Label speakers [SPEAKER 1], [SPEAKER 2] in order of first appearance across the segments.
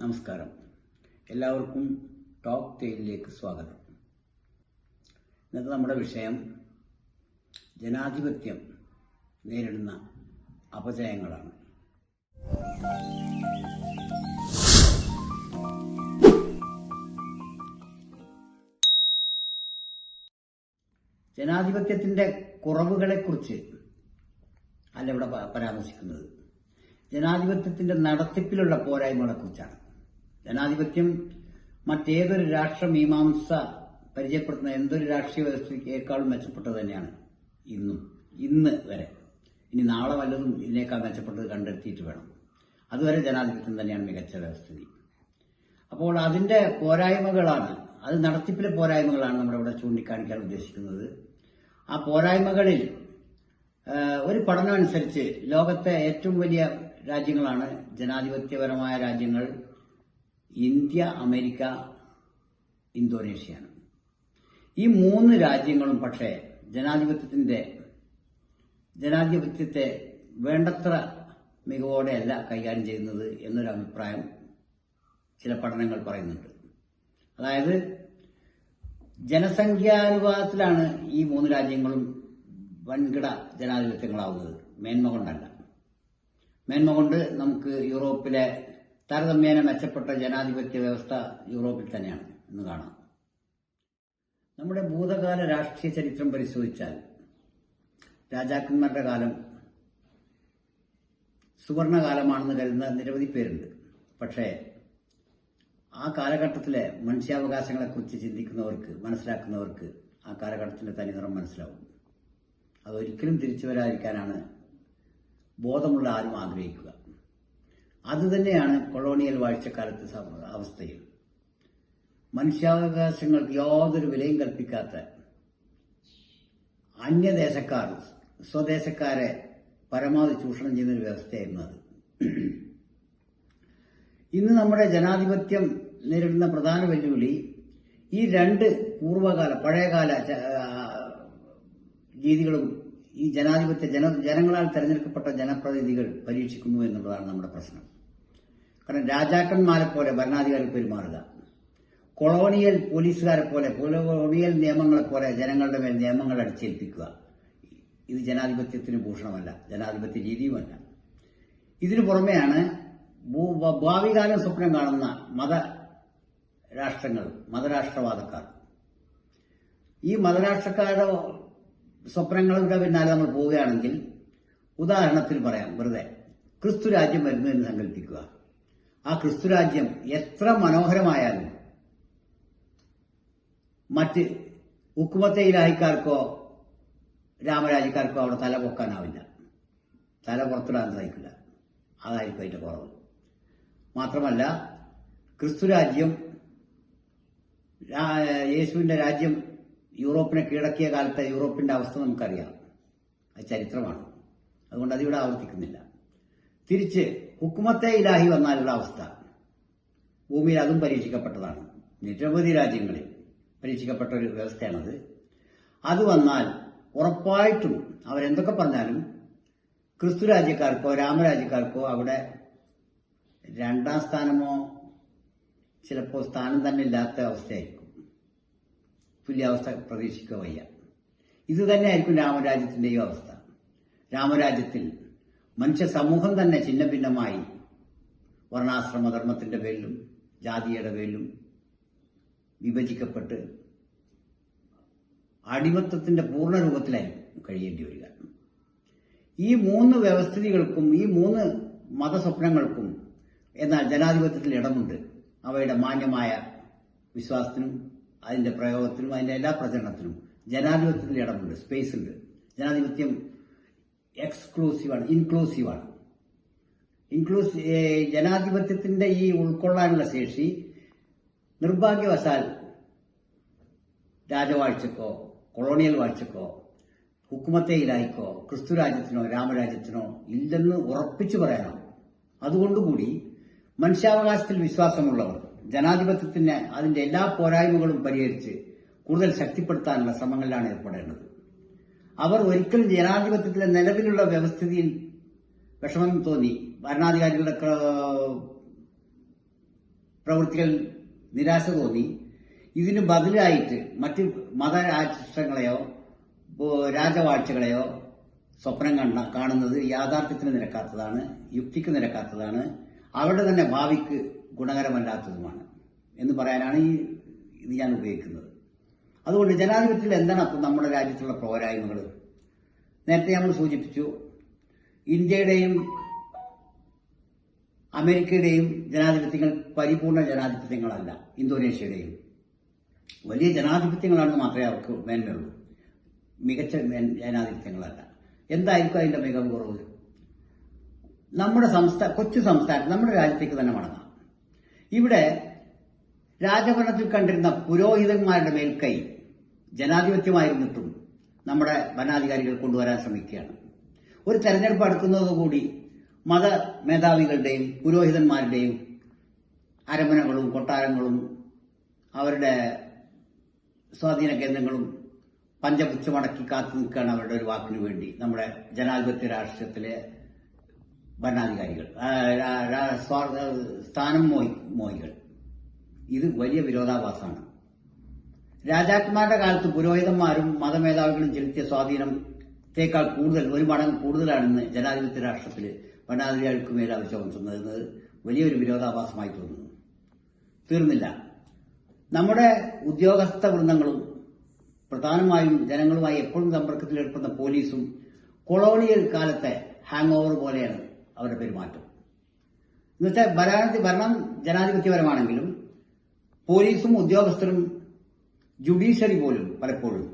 [SPEAKER 1] നമസ്കാരം. എല്ലാവർക്കും ടോക്ക് ടെയിലിലേക്ക് സ്വാഗതം. ഇന്നത്തെ നമ്മുടെ വിഷയം ജനാധിപത്യം നേരിടുന്ന അപജയങ്ങളാണ്. ജനാധിപത്യത്തിന്റെ കുറവുകളെക്കുറിച്ച് അല്ല ഇവിടെ പരാമർശിക്കുന്നത്. ജനാധിപത്യത്തിന്റെ നടത്തിപ്പിലുള്ള പോരായ്മകളെക്കുറിച്ചാണ്. ജനാധിപത്യം മറ്റേതൊരു രാഷ്ട്രമീമാംസ പരിചയപ്പെടുത്തുന്ന എന്തൊരു രാഷ്ട്രീയ വ്യവസ്ഥയ്ക്കേക്കാളും മെച്ചപ്പെട്ടത് തന്നെയാണ് ഇന്നും ഇന്ന് വരെ. ഇനി നാളെ വല്ലതും ഇതിനേക്കാൾ മെച്ചപ്പെട്ടത് കണ്ടെത്തിയിട്ട് വേണം. അതുവരെ ജനാധിപത്യം തന്നെയാണ് മികച്ച വ്യവസ്ഥിതി. അപ്പോൾ അതിന്റെ പോരായ്മകളാണ് അത് നടത്തിപ്പിലെ പോരായ്മകളാണ് നമ്മുടെ ഇവിടെ ചൂണ്ടിക്കാണിക്കാൻ ഉദ്ദേശിക്കുന്നത്. ആ പോരായ്മകളിൽ ഒരു പഠനമനുസരിച്ച് ലോകത്തെ ഏറ്റവും വലിയ രാജ്യങ്ങളാണ് ജനാധിപത്യപരമായ രാജ്യങ്ങൾ ഇന്ത്യ അമേരിക്ക ഇന്തോനേഷ്യയാണ് ഈ മൂന്ന് രാജ്യങ്ങളും പക്ഷേ ജനാധിപത്യത്തിന്റെ ജനാധിപത്യത്തെ വേണ്ടത്ര മികവോടെയല്ല കൈകാര്യം ചെയ്യുന്നത് എന്നൊരു അഭിപ്രായം ചില പഠനങ്ങൾ പറയുന്നുണ്ട്. അതായത് ജനസംഖ്യാനുപാതത്തിലാണ് ഈ മൂന്ന് രാജ്യങ്ങളും വൻകിട ജനാധിപത്യങ്ങളാവുന്നത്. മേന്മ കൊണ്ടല്ല മേന്മ കൊണ്ട് നമുക്ക് യൂറോപ്പിലെ താരതമ്യേന മെച്ചപ്പെട്ട ജനാധിപത്യ വ്യവസ്ഥ യൂറോപ്പിൽ തന്നെയാണ് എന്ന് കാണാം. നമ്മുടെ ഭൂതകാല രാഷ്ട്രീയ ചരിത്രം പരിശോധിച്ചാൽ രാജാക്കന്മാരുടെ കാലം സുവർണകാലമാണെന്ന് കരുതുന്ന നിരവധി പേരുണ്ട്. പക്ഷേ ആ കാലഘട്ടത്തിലെ മനുഷ്യാവകാശങ്ങളെക്കുറിച്ച് ചിന്തിക്കുന്നവർക്ക് മനസ്സിലാക്കുന്നവർക്ക് ആ കാലഘട്ടത്തിന്റെ തനിനിറം മനസ്സിലാവും. അതൊരിക്കലും തിരിച്ചു വരാതിരിക്കാനാണ് ബോധമുള്ള ആരും ആഗ്രഹിക്കുക. അതുതന്നെയാണ് കൊളോണിയൽ വാഴ്ചക്കാലത്തെ അവസ്ഥയിൽ. മനുഷ്യാവകാശങ്ങൾക്ക് യാതൊരു വിലയും കൽപ്പിക്കാത്ത അന്യദേശക്കാർ സ്വദേശക്കാരെ പരമാവധി ചൂഷണം ചെയ്യുന്നൊരു വ്യവസ്ഥയായിരുന്നു അത്. ഇന്ന് നമ്മുടെ ജനാധിപത്യം നേരിടുന്ന പ്രധാന വെല്ലുവിളി ഈ രണ്ട് പൂർവകാല പഴയകാല രീതികളും ഈ ജനാധിപത്യ ജന ജനങ്ങളാൽ തെരഞ്ഞെടുക്കപ്പെട്ട ജനപ്രതിനിധികൾ പരീക്ഷിക്കുന്നു എന്നുള്ളതാണ് നമ്മുടെ പ്രശ്നം. കാരണം രാജാക്കന്മാരെ പോലെ ഭരണാധികാരി പെരുമാറുക. കൊളോണിയൽ പോലീസുകാരെ പോലെ കൊളോണിയൽ നിയമങ്ങളെ പോലെ ജനങ്ങളുടെ മേൽ നിയമങ്ങൾ അടിച്ചേൽപ്പിക്കുക. ഇത് ജനാധിപത്യത്തിന് ഭൂഷണമല്ല ജനാധിപത്യ രീതിയുമല്ല. ഇതിനു പുറമെയാണ് ഭാവികാല സ്വപ്നം കാണുന്ന മത രാഷ്ട്രങ്ങൾ മതരാഷ്ട്രവാദക്കാർ. ഈ മതരാഷ്ട്രക്കാരുടെ സ്വപ്നങ്ങളുടെ പിന്നാലെ നമ്മൾ പോവുകയാണെങ്കിൽ ഉദാഹരണത്തിന് പറയാം വെറുതെ ക്രിസ്തു രാജ്യം വരുന്നു എന്ന് സങ്കല്പിക്കുക. ആ ക്രിസ്തുരാജ്യം എത്ര മനോഹരമായാലും മറ്റ് ഉക്കുമത്തെ ഇലാഹിക്കാർക്കോ രാമരാജ്യക്കാർക്കോ അവിടെ തല പൊക്കാനാവില്ല. തല പുറത്തിടാൻ സാധിക്കില്ല. അതായിരിക്കും അതിന്റെ കുറവ്. മാത്രമല്ല ക്രിസ്തുരാജ്യം യേശുവിന്റെ രാജ്യം യൂറോപ്പിനെ കീഴടക്കിയ കാലത്തെ യൂറോപ്പിന്റെ അവസ്ഥ നമുക്കറിയാം. അത് ചരിത്രമാണ്. അതുകൊണ്ട് അതിവിടെ ആവർത്തിക്കുന്നില്ല. തിരിച്ച് ഹുക്കുമത്തെ ഇലാഹി വന്നാലുള്ള അവസ്ഥ. ഭൂമിയിൽ അതും പരീക്ഷിക്കപ്പെട്ടതാണ്. നിരവധി രാജ്യങ്ങളിൽ പരീക്ഷിക്കപ്പെട്ട ഒരു വ്യവസ്ഥയാണത്. അത് വന്നാൽ ഉറപ്പായിട്ടും അവരെന്തൊക്കെ പറഞ്ഞാലും ക്രിസ്തു രാജ്യക്കാർക്കോ രാമരാജ്യക്കാർക്കോ അവിടെ രണ്ടാം സ്ഥാനമോ ചിലപ്പോൾ സ്ഥാനം തന്നെ ഇല്ലാത്ത അവസ്ഥയായിരിക്കും. തുല്യാവസ്ഥ പ്രതീക്ഷിക്കുക വയ്യ. ഇത് തന്നെയായിരിക്കും രാമരാജ്യത്തിന്റെയും അവസ്ഥ. രാമരാജ്യത്തിൽ മനുഷ്യ സമൂഹം തന്നെ ഛിന്ന ഭിന്നമായി വർണാശ്രമധർമ്മത്തിന്റെ പേരിലും ജാതിയുടെ പേരിലും വിഭജിക്കപ്പെട്ട് അടിമത്തത്തിന്റെ പൂർണ രൂപത്തിലായി കഴിയേണ്ടി വരിക. ഈ മൂന്ന് വ്യവസ്ഥിതികൾക്കും ഈ മൂന്ന് മതസ്വപ്നങ്ങൾക്കും എന്നാൽ ജനാധിപത്യത്തിൽ ഇടമുണ്ട്. അവയുടെ മാന്യമായ വിശ്വാസത്തിനും അതിന്റെ പ്രയോഗത്തിനും അതിന്റെ എല്ലാ പ്രചരണത്തിനും ജനാധിപത്യത്തിൽ ഇടമുണ്ട് സ്പേസ് ഉണ്ട് ജനാധിപത്യം എക്സ്ക്ലൂസീവാണ് ഇൻക്ലൂസീവാണ് ഇൻക്ലൂസ് ജനാധിപത്യത്തിന്റെ ഈ ഉൾക്കൊള്ളാനുള്ള ശേഷി നിർഭാഗ്യവശാൽ രാജവാഴ്ചക്കോ കൊളോണിയൽ വാഴ്ചക്കോ ഹുക്കുമത്തെ ഇലായിക്കോ ക്രിസ്തു രാജ്യത്തിനോ രാമരാജ്യത്തിനോ ഇല്ലെന്ന് ഉറപ്പിച്ചു പറയാനാവും അതുകൊണ്ടുകൂടി മനുഷ്യാവകാശത്തിൽ വിശ്വാസമുള്ളവർ ജനാധിപത്യത്തിന് അതിന്റെ എല്ലാ പോരായ്മകളും പരിഹരിച്ച് കൂടുതൽ ശക്തിപ്പെടുത്താനുള്ള ശ്രമങ്ങളിലാണ് ഏർപ്പെടേണ്ടത്. അവർ ഒരിക്കലും ജനാധിപത്യത്തിലെ നിലവിലുള്ള വ്യവസ്ഥിതിയിൽ വിഷമം തോന്നി. ഭരണാധികാരികളുടെ പ്രവൃത്തികൾ നിരാശ തോന്നി. ഇതിന് ബദലായിട്ട് മറ്റ് മതരാഷ്ട്രങ്ങളെയോ രാജവാഴ്ചകളെയോ സ്വപ്നം കണ്ട കാണുന്നത് യാഥാർത്ഥ്യത്തിന് നിരക്കാത്തതാണ് യുക്തിക്ക് നിരക്കാത്തതാണ് അവരുടെ തന്നെ ഭാവിക്ക് ഗുണകരമല്ലാത്തതുമാണ് എന്ന് പറയാനാണ് ഈ ഇത് ഞാൻ ഉപയോഗിക്കുന്നത്. അതുകൊണ്ട് ജനാധിപത്യത്തിൽ എന്താണ് അപ്പം നമ്മുടെ രാജ്യത്തുള്ള പോരായ്മകൾ. നേരത്തെ നമ്മൾ സൂചിപ്പിച്ചു ഇന്ത്യയുടെയും അമേരിക്കയുടെയും ജനാധിപത്യങ്ങൾ പരിപൂർണ ജനാധിപത്യങ്ങളല്ല ഇന്തോനേഷ്യയുടെയും. വലിയ ജനാധിപത്യങ്ങളാണെന്ന് മാത്രമേ അവർക്ക് മേന്മയുള്ളൂ മികച്ച ജനാധിപത്യങ്ങളല്ല. എന്തായിരിക്കും അതിന്റെ മികവ് കുറവ്? നമ്മുടെ സംസ്ഥാന കൊച്ചു സംസ്ഥാനം നമ്മുടെ രാജ്യത്തേക്ക് തന്നെ മടങ്ങാം. ഇവിടെ രാജഭരണത്തിൽ കണ്ടിരുന്ന പുരോഹിതന്മാരുടെ മേൽക്കൈ ജനാധിപത്യമായിരുന്നിട്ടും നമ്മുടെ ഭരണാധികാരികൾ കൊണ്ടുവരാൻ ശ്രമിക്കുകയാണ്. ഒരു തെരഞ്ഞെടുപ്പ് അടുക്കുന്നതോടുകൂടി മത മേധാവികളുടെയും പുരോഹിതന്മാരുടെയും അരമനകളും കൊട്ടാരങ്ങളും അവരുടെ സ്വാധീന കേന്ദ്രങ്ങളും പഞ്ചപുച്ഛമടക്കി കാത്തു നിൽക്കുകയാണ് അവരുടെ ഒരു വാക്കിനു വേണ്ടി നമ്മുടെ ജനാധിപത്യ രാഷ്ട്രീയത്തിലെ ഭരണാധികാരികൾ. സ്ഥാനം മോഹികൾ. ഇത് വലിയ വിരോധാഭാസമാണ്. രാജാക്കന്മാരുടെ കാലത്ത് പുരോഹിതന്മാരും മതമേധാവികളും ചെലുത്തിയ സ്വാധീനത്തെക്കാൾ കൂടുതൽ ഒരു മടങ്ങ് കൂടുതലാണെന്ന് ജനാധിപത്യ രാഷ്ട്രത്തിൽ ഭരണാധികാരികൾക്ക് മേൽ അവർ വലിയൊരു വിരോധാഭാസമായി തോന്നുന്നു. തീർന്നില്ല. നമ്മുടെ ഉദ്യോഗസ്ഥ വൃന്ദങ്ങളും പ്രധാനമായും ജനങ്ങളുമായി എപ്പോഴും സമ്പർക്കത്തിൽ ഏർപ്പെടുന്ന പോലീസും കൊളോണിയൽ കാലത്തെ ഹാങ് ഓവർ പോലെയാണ് അവരുടെ പെരുമാറ്റം. എന്നുവെച്ചാൽ ഭരണ ഭരണം ജനാധിപത്യപരമാണെങ്കിലും പോലീസും ഉദ്യോഗസ്ഥരും ജുഡീഷ്യറി പോലും പലപ്പോഴും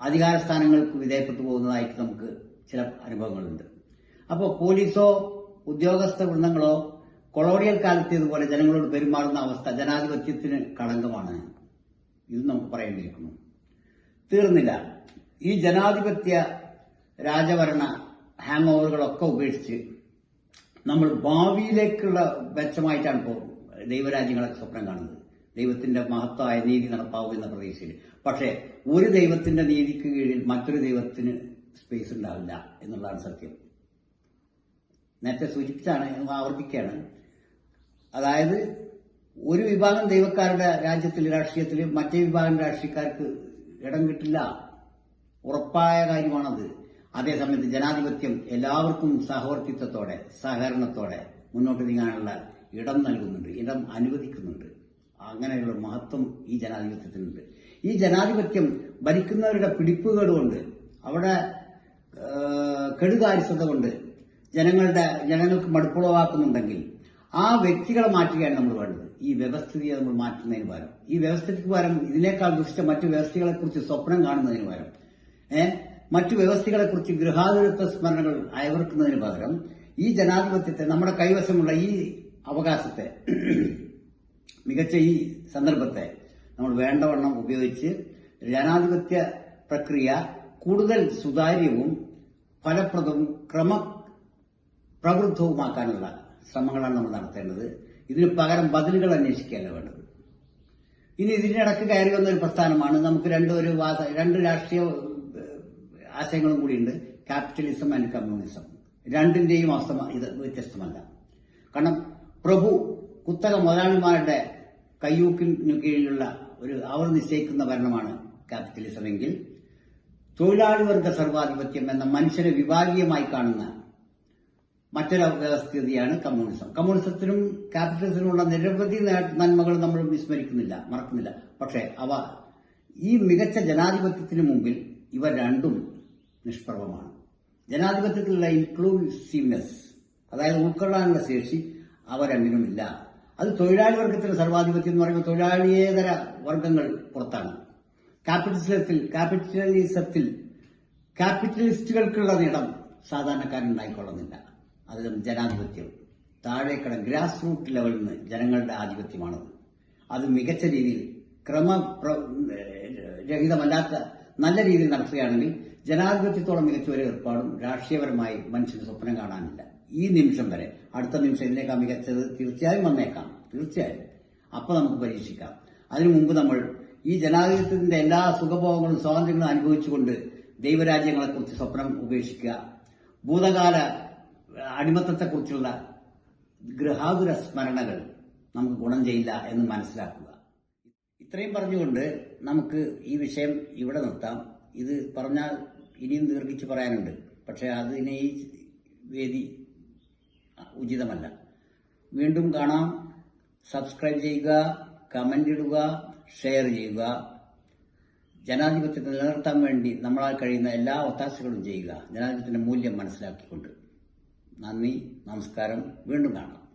[SPEAKER 1] അധികാര സ്ഥാനങ്ങൾക്ക് വിധേയപ്പെട്ടു പോകുന്നതായിട്ട് നമുക്ക് ചില അനുഭവങ്ങളുണ്ട്. അപ്പോൾ പോലീസോ ഉദ്യോഗസ്ഥ വൃന്ദങ്ങളോ കൊളോണിയൽ കാലത്തേതുപോലെ ജനങ്ങളോട് പെരുമാറുന്ന അവസ്ഥ ജനാധിപത്യത്തിന് കളങ്കമാണ് ഇത് നമുക്ക് പറയേണ്ടിയിരിക്കുന്നു. തീർന്നില്ല. ഈ ജനാധിപത്യ രാജഭരണ ഹാങ് ഓവറുകളൊക്കെ ഉപേക്ഷിച്ച് നമ്മൾ ഭാവിയിലേക്കുള്ള മെച്ചമായിട്ടാണ് ഇപ്പോൾ ദൈവരാജ്യങ്ങളൊക്കെ സ്വപ്നം കാണുന്നത്. ദൈവത്തിന്റെ മഹത്തായ നീതി നടപ്പാവും എന്ന പ്രതീക്ഷയിൽ. പക്ഷേ ഒരു ദൈവത്തിന്റെ നീതിക്ക് കീഴിൽ മറ്റൊരു ദൈവത്തിന് സ്പേസ് ഉണ്ടാവില്ല എന്നുള്ളതാണ് സത്യം. നേരത്തെ സൂചിപ്പിച്ചാണ് ആവർത്തിക്കുകയാണ്. അതായത് ഒരു വിഭാഗം ദൈവക്കാരുടെ രാജ്യത്തിൽ രാഷ്ട്രീയത്തിൽ മറ്റേ വിഭാഗം രാഷ്ട്രീയക്കാർക്ക് ഇടം കിട്ടില്ല. ഉറപ്പായ കാര്യമാണത്. അതേസമയത്ത് ജനാധിപത്യം എല്ലാവർക്കും സഹവർത്തിത്വത്തോടെ സഹകരണത്തോടെ മുന്നോട്ട് നീങ്ങാനുള്ള ഇടം നൽകുന്നുണ്ട് ഇടം അനുവദിക്കുന്നുണ്ട്. അങ്ങനെയുള്ള മഹത്വം ഈ ജനാധിപത്യത്തിനുണ്ട്. ഈ ജനാധിപത്യം ഭരിക്കുന്നവരുടെ പിടിപ്പുകേടുകൊണ്ട് അവിടെ കെടുകാര്യസ്ഥത കൊണ്ട് ജനങ്ങളുടെ ജനങ്ങൾക്ക് മടുപ്പുളവാക്കുന്നുണ്ടെങ്കിൽ ആ വ്യക്തികളെ മാറ്റുകയാണ് നമ്മൾ വേണ്ടത്. ഈ വ്യവസ്ഥിതിയെ നമ്മൾ മാറ്റുന്നതിന് പകരം. ഈ വ്യവസ്ഥയ്ക്ക് പകരം ഇതിനേക്കാൾ ദുഷിച്ച മറ്റു വ്യവസ്ഥകളെ കുറിച്ച് സ്വപ്നം കാണുന്നതിന് പകരം ഏ മറ്റു വ്യവസ്ഥകളെ കുറിച്ച് ഗൃഹാതുരത്വ സ്മരണകൾ അയവർക്കുന്നതിന് പകരം ഈ ജനാധിപത്യത്തെ നമ്മുടെ കൈവശമുള്ള ഈ അവകാശത്തെ മികച്ച ഈ സന്ദർഭത്തെ നമ്മൾ വേണ്ടവണ്ണം ഉപയോഗിച്ച് ജനാധിപത്യ പ്രക്രിയ കൂടുതൽ സുതാര്യവും ഫലപ്രദവും ക്രമ പ്രവൃദ്ധവുമാക്കാനുള്ള ശ്രമങ്ങളാണ് നമ്മൾ നടത്തേണ്ടത്. ഇതിന് പകരം ബദലുകൾ അന്വേഷിക്കുകയല്ല വേണ്ടത്. ഇനി ഇതിനിടക്ക് കയറി വന്ന ഒരു പ്രസ്ഥാനമാണ്. നമുക്ക് രണ്ട് ഒരു രണ്ട് രാഷ്ട്രീയ ആശയങ്ങളും കൂടിയുണ്ട്. Capitalism and communism. രണ്ടിന്റെയും അവസ്ഥ ഇത് വ്യത്യസ്തമല്ല. കാരണം പ്രഭു കുത്തക മുതലാളിമാരുടെ കയ്യൂക്കിനു കീഴിലുള്ള ഒരു അവർ നിശ്ചയിക്കുന്ന ഭരണമാണ് ക്യാപിറ്റലിസം എങ്കിൽ തൊഴിലാളി വർഗ സർവാധിപത്യം എന്ന മനുഷ്യരെ വിഭാഗീയമായി കാണുന്ന മറ്റൊരു വ്യവസ്ഥിതിയാണ് കമ്മ്യൂണിസം. കമ്മ്യൂണിസത്തിനും ക്യാപിറ്റലിസത്തിനുമുള്ള നിരവധി നന്മകൾ നമ്മൾ വിസ്മരിക്കുന്നില്ല മറക്കുന്നില്ല. പക്ഷേ അവ ഈ മികച്ച ജനാധിപത്യത്തിന് മുമ്പിൽ ഇവ രണ്ടും നിഷ്പ്രഭമാണ്. ജനാധിപത്യത്തിലുള്ള ഇൻക്ലൂസീവ്നെസ് അതായത് ഉൾക്കൊള്ളാനുള്ള ശേഷി അവ രണ്ടിനുമില്ല അത് തൊഴിലാളി വർഗത്തിന് സർവാധിപത്യം എന്ന് പറയുമ്പോൾ തൊഴിലാളിയേതര വർഗങ്ങൾ പുറത്താണ്. ക്യാപിറ്റലിസത്തിൽ ക്യാപിറ്റലിസത്തിൽ ക്യാപിറ്റലിസ്റ്റുകൾക്കുള്ള നേടം സാധാരണക്കാരുണ്ടായിക്കൊള്ളുന്നില്ല അത് ജനാധിപത്യം. താഴേക്കട ഗ്രാസ് റൂട്ട് ലെവലിൽ നിന്ന് ജനങ്ങളുടെ ആധിപത്യമാണത്. അത് മികച്ച രീതിയിൽ ക്രമ രഹിതമല്ലാത്ത നല്ല രീതിയിൽ നടത്തുകയാണെങ്കിൽ ജനാധിപത്യത്തോളം മികച്ച ഒരു ഏർപ്പാടും രാഷ്ട്രീയപരമായി മനുഷ്യന് സ്വപ്നം കാണാനില്ല. ഈ നിമിഷം വരെ അടുത്ത നിമിഷം ഇതിനേക്കാൾ മികച്ചത് തീർച്ചയായും വന്നേക്കാം. തീർച്ചയായും. അപ്പൊ നമുക്ക് പരീക്ഷിക്കാം. അതിനു മുമ്പ് നമ്മൾ ഈ ജനാധിപത്യത്തിന്റെ എല്ലാ സുഖഭോഗങ്ങളും സ്വാതന്ത്ര്യങ്ങളും അനുഭവിച്ചുകൊണ്ട് ദൈവരാജ്യങ്ങളെക്കുറിച്ച് സ്വപ്നം ഉപേക്ഷിക്കുക. ഭൂതകാല അടിമത്തത്തെക്കുറിച്ചുള്ള ഗൃഹാതുര സ്മരണകൾ നമുക്ക് ഗുണം ചെയ്യില്ല എന്ന് മനസ്സിലാക്കുക. ഇത്രയും പറഞ്ഞുകൊണ്ട് നമുക്ക് ഈ വിഷയം ഇവിടെ നിർത്താം. ഇത് പറഞ്ഞാൽ ഇനിയും ദീർഘിച്ച് പറയാനുണ്ട്. പക്ഷേ അതിനെ ഈ വേദി ഉചിതമല്ല. വീണ്ടും കാണാം. സബ്സ്ക്രൈബ് ചെയ്യുക കമന്റ് ഇടുക ഷെയർ ചെയ്യുക. ജനാധിപത്യത്തെ നിലനിർത്താൻ വേണ്ടി നമ്മളാൽ കഴിയുന്ന എല്ലാ ഒത്താശകളും ചെയ്യുക. ജനാധിപത്യത്തിന്റെ മൂല്യം മനസ്സിലാക്കിക്കൊണ്ട്. നന്ദി നമസ്കാരം. വീണ്ടും കാണാം.